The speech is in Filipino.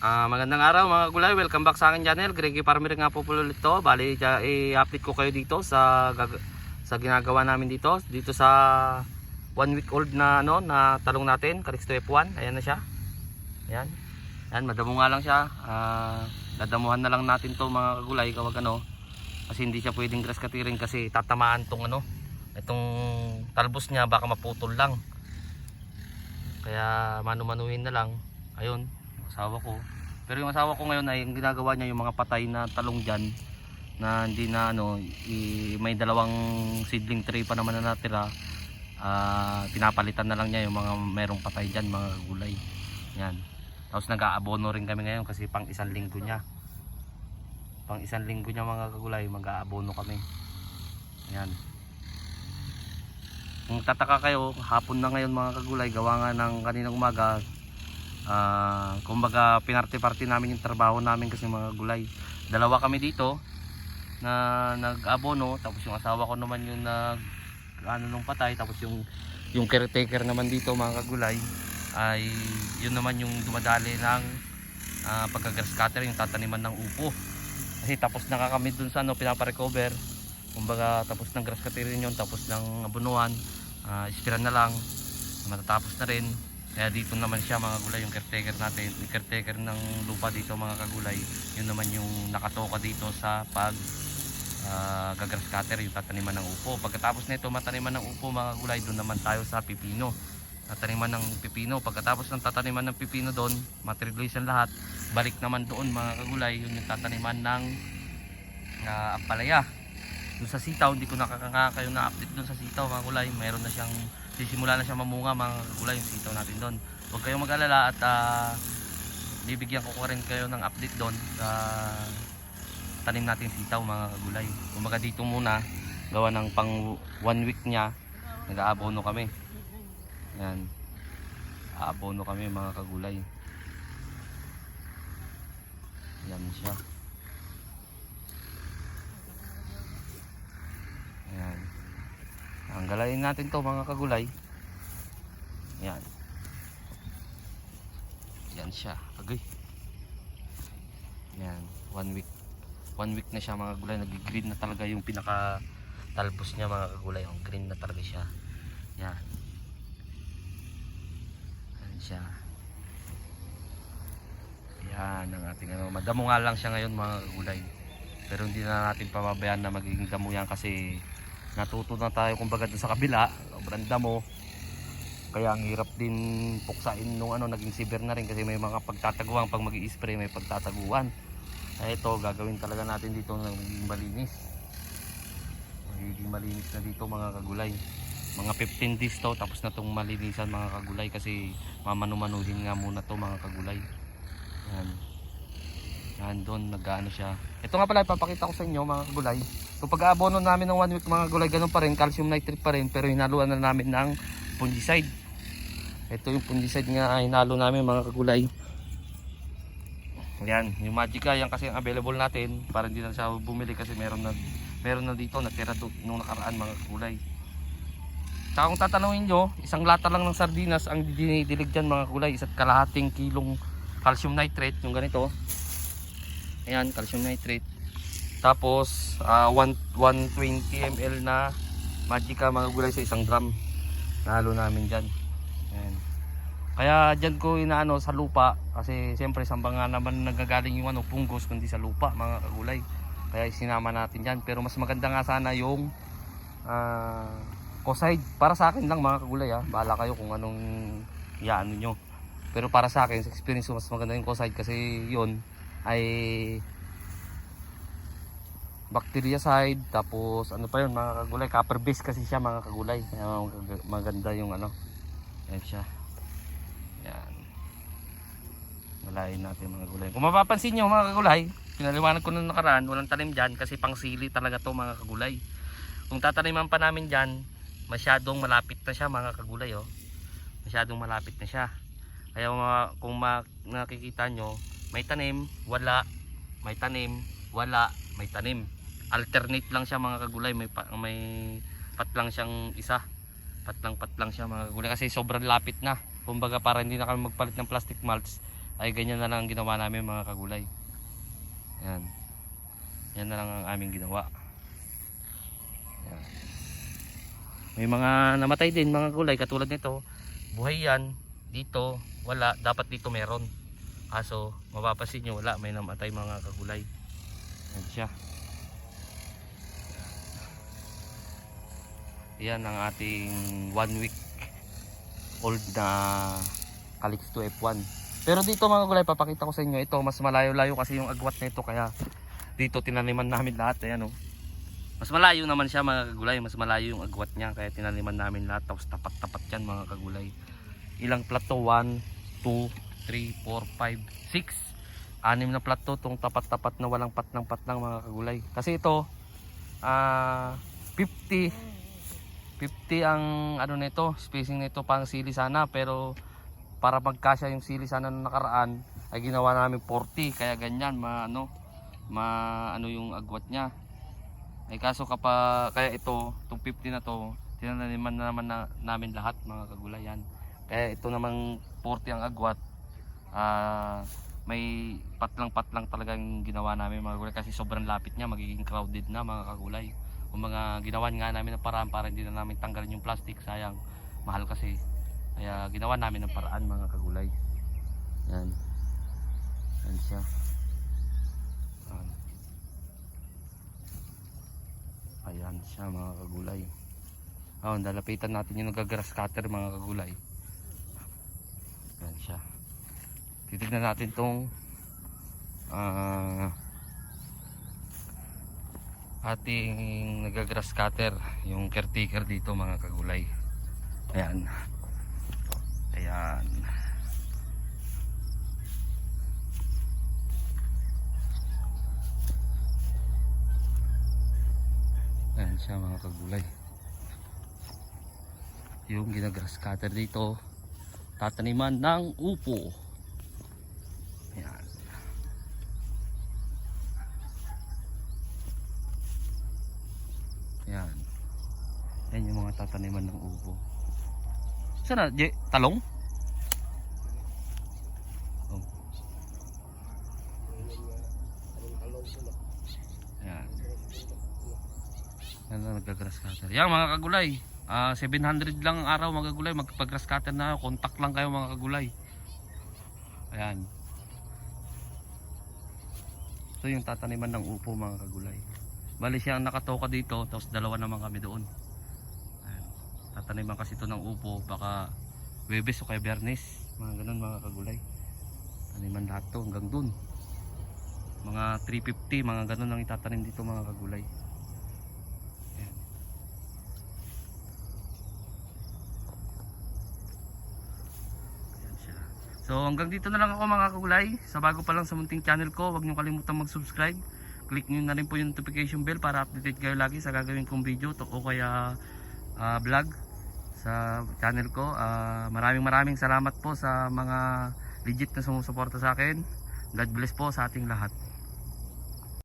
Ah, magandang araw mga gulay, welcome back sa akin channel. Greggy Farmer nga po ulit to. Bali, i-update ko kayo dito sa sa ginagawa namin dito, dito sa one week old na ano na talong natin, Calixto F1. Ayan na siya. Ayan. Ayan, madamo nga lang siya. Ah, dadamuhan na lang natin to mga kagulay kawag ano. Kasi hindi siya pwedeng grass cutting kasi tatamaan tong ano, itong talbos niya baka maputol lang. Kaya manu-manuhin na lang. Ayun, asawa ko. Pero yung asawa ko ngayon ay yung ginagawa niya yung mga patay na talong dyan na hindi na ano, i- may dalawang seedling tray pa naman na natira. Ah, pinapalitan na lang niya yung mga merong patay dyan, mga gulay. Yan. Tapos nag-aabono rin kami ngayon kasi pang isang linggo niya. Pang isang linggo niya mga kagulay, mag-aabono kami. Yan. Kung tataka kayo, hapon na ngayon mga kagulay, gawa nga ng kaninang umaga, Ah, kumbaga pinarte-parte namin yung trabaho namin kasi mga gulay. Dalawa kami dito na nag-abono tapos yung asawa ko naman yung nag ano nung patay tapos yung yung caretaker naman dito mga kagulay ay yun naman yung dumadali ng uh, pagka-grass cutter yung tataniman ng upo. Kasi tapos na kami dun sa ano pinapa-recover. Kumbaga tapos ng grass cutter yun tapos ng abunuan. Uh, ispiran na lang matatapos na rin kaya dito naman siya mga gulay yung caretaker natin. Yung caretaker ng lupa dito mga kagulay yun naman yung nakatoka dito sa pag uh, gagrass cutter yung tataniman ng upo. Pagkatapos nito mataniman ng upo mga gulay doon naman tayo sa pipino. Tataniman ng pipino. Pagkatapos ng tataniman ng pipino doon materialize ang lahat. Balik naman doon mga kagulay yun yung tataniman ng uh, ampalaya. Doon sa sitaw hindi ko nakakakayo na update doon sa sitaw mga gulay. Mayroon na siyang sisimula na siya mamunga mga gulay yung sitaw natin doon. Huwag kayong mag-alala at ah, bibigyan ko ko rin kayo ng update doon sa tanim natin sitaw mga kagulay kumbaga dito muna gawa ng pang one week niya nag-aabono kami. Yan aabono kami mga kagulay. Yan siya. Ayan. Ang galayin natin to mga kagulay. Yan. Yan siya. Agay. Yan. One week. One week na siya mga kagulay. Nag-green na talaga yung pinaka talbos niya mga kagulay. Ang green na talaga siya. Yan. Yan siya. Yan ang ating ano. Madamo nga lang siya ngayon mga kagulay. Pero hindi na natin pababayaan na magiging damo yan kasi natuto na tayo kumbaga dun sa kabila. Sobrang damo. Kaya ang hirap din puksain nung ano naging severe na rin kasi may mga pagtataguan. Pag mag spray may pagtataguan. Ay ito gagawin talaga natin dito na magiging malinis. Magiging malinis na dito mga kagulay. Mga 15 days to tapos na tong malinisan mga kagulay. Kasi mamanumanuhin nga muna to mga kagulay. Yan yan doon nag-ano siya. Ito nga pala ipapakita ko sa inyo mga kagulay kung pag-aabono namin ng one week mga gulay ganun pa rin, calcium nitrate pa rin pero hinaluan na namin ng fungicide. Ito yung fungicide nga hinalo namin mga kagulay. Yan, yung Magica yan kasi ang available natin para hindi na siya bumili kasi meron na meron na dito natira do, nung nakaraan mga kagulay. Tsaka kung tatanungin nyo, isang lata lang ng sardinas ang dinidilig dyan mga kulay. Isa't kalahating kilong calcium nitrate, yung ganito. Ayan, calcium nitrate. Tapos, ah, one- 120 ml na Magica mga gulay sa isang drum. Nahalo namin dyan. Ayan. Kaya dyan ko inaano sa lupa kasi siyempre ba nga naman nagagaling yung ano, punggos kundi sa lupa mga kagulay. Kaya sinama natin dyan. Pero mas maganda nga sana yung ah, Koside. Para sa akin lang mga kagulay ha. Bahala kayo kung anong iaano nyo. Pero para sa akin, sa experience ko mas maganda yung Koside kasi yun ay bacteria side tapos ano pa yun mga kagulay copper base kasi siya mga kagulay. Kaya mag- maganda yung ano. Yan siya. Yan nalayin natin mga kagulay. Kung mapapansin nyo mga kagulay pinaliwanag ko nung nakaraan walang tanim dyan kasi pang sili talaga to mga kagulay. Kung tataniman pa namin dyan masyadong malapit na siya mga kagulay oh. masyadong malapit na siya. Kaya kung ma, nakikita nyo may tanim wala. May tanim wala. May tanim alternate lang siya mga kagulay may pa, may pat lang siyang isa pat lang pat lang siya mga kagulay kasi sobrang lapit na kumbaga para hindi na kami magpalit ng plastic mulch ay ganyan na lang ang ginawa namin mga kagulay. Yan. Yan na lang ang aming ginawa. Yan. May mga namatay din mga gulay katulad nito. Buhay yan. Dito wala. Dapat dito meron. Kaso mapapasin nyo wala. May namatay mga kagulay. Yan siya. Yan ang ating one week old na Calix 2 F1. Pero dito mga gulay, papakita ko sa inyo ito, mas malayo-layo kasi yung agwat nito kaya dito tinaniman namin lahat ayan oh. Mas malayo naman siya mga kagulay, mas malayo yung agwat niya kaya tinaniman namin lahat tapos tapat-tapat yan mga kagulay. Ilang plat to? 1, 2, 3, 4, 5, 6. Anim na plat to, tong tapat-tapat na walang patlang patlang mga kagulay. Kasi ito, ah 50 50 ang ano nito, spacing nito pang sili sana pero para magkasya yung sili sana na nakaraan ay ginawa namin 40 kaya ganyan ma ano ma ano yung agwat niya. Ay kaso kapag kaya ito, itong 50 na to, tinaniman na naman na, namin lahat mga kagulayan. Kaya ito namang 40 ang agwat. Ah may patlang-patlang talagang ginawa namin mga kagulay kasi sobrang lapit niya, magiging crowded na mga kagulay kung mga ginawan nga namin ng paraan para hindi na namin tanggalin yung plastic sayang. Mahal kasi. Kaya ginawa namin ng paraan mga kagulay. Yan. Yan siya. Yan. ayan siya mga kagulay. Oh, dalapitan natin yung nagagrass cutter mga kagulay. Yan siya. Titignan natin tong ah ating nagagrass cutter yung caretaker dito mga kagulay. Ayan. Ayan. Ayan siya mga kagulay. Yung ginagrass cutter dito tataniman ng upo ayan Yan. Yan yung mga tataniman ng upo. Sana, Je, talong? Oh. Yan. Yan na nagka-grass cutter. Yan mga kagulay. Ah, 700 lang ang araw mga kagulay. Magpag-grass cutter na. Contact lang kayo mga kagulay. Ayan. Ito yung tataniman ng upo mga kagulay. Bali siya ang nakatoka dito, tapos dalawa naman kami doon. Tataniman kasi ito ng upo, baka Webes o kaya Bernes, mga ganun mga kagulay. Taniman lahat to hanggang dun. Mga 350, mga ganun ang itatanim dito mga kagulay. Ayan. Ayan siya. So hanggang dito na lang ako mga kagulay. Sa bago pa lang sa munting channel ko, huwag niyo kalimutan mag-subscribe click nyo na rin po yung notification bell para updated kayo lagi sa gagawin kong video to, o kaya ah, vlog sa channel ko. Ah, maraming maraming salamat po sa mga legit na sumusuporta sa akin. God bless po sa ating lahat